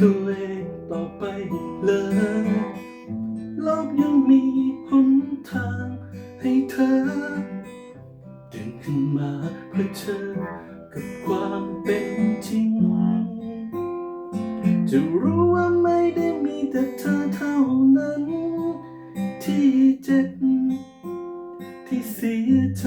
ตัวเองต่อไปเลยโลบยังมีหนทางให้เธอดึงขึ้นมาเพื่อเธอกับความเป็นจริง จะรู้ว่าไม่ได้มีแต่เธอเท่านั้น ที่เจ็บที่เสียใจ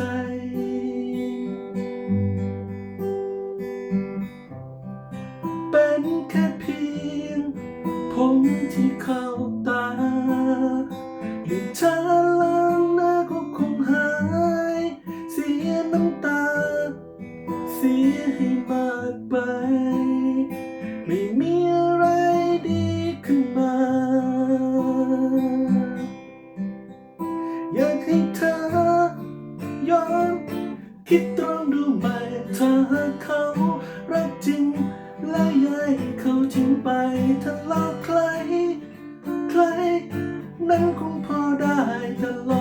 ให้มากไป ไม่มีอะไรดีขึ้นมา อยากให้เธอย้อนคิดตรงดูไหมถ้าเขารักจริง และยากให้เขาจริงไปถ้าหลอกใคร ใคร นั้นคงพอได้ตลอก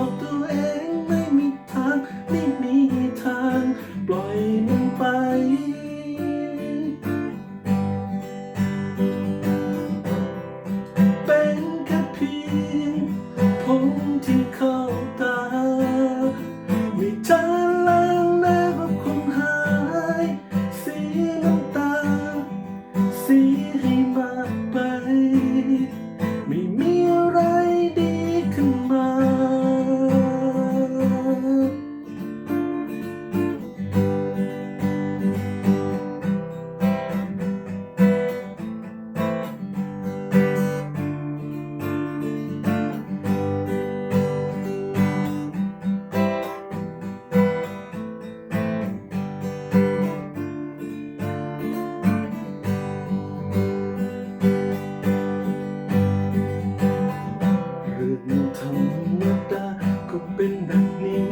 เป็นธรรมดาก็เป็นแบบนี้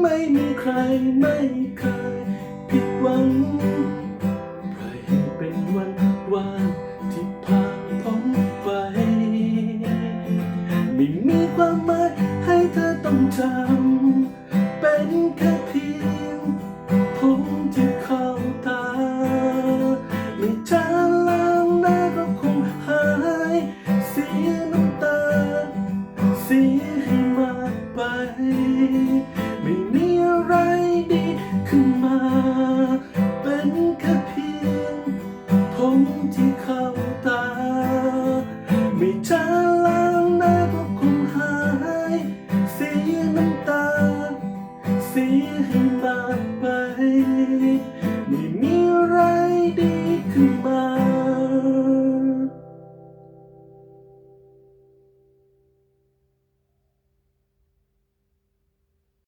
ไม่มีใครไม่เคยผิดหวังปล่อยให้เป็นวันวานที่ผ่านพ้นไป ไม่มีความหมายให้เธอต้องจำ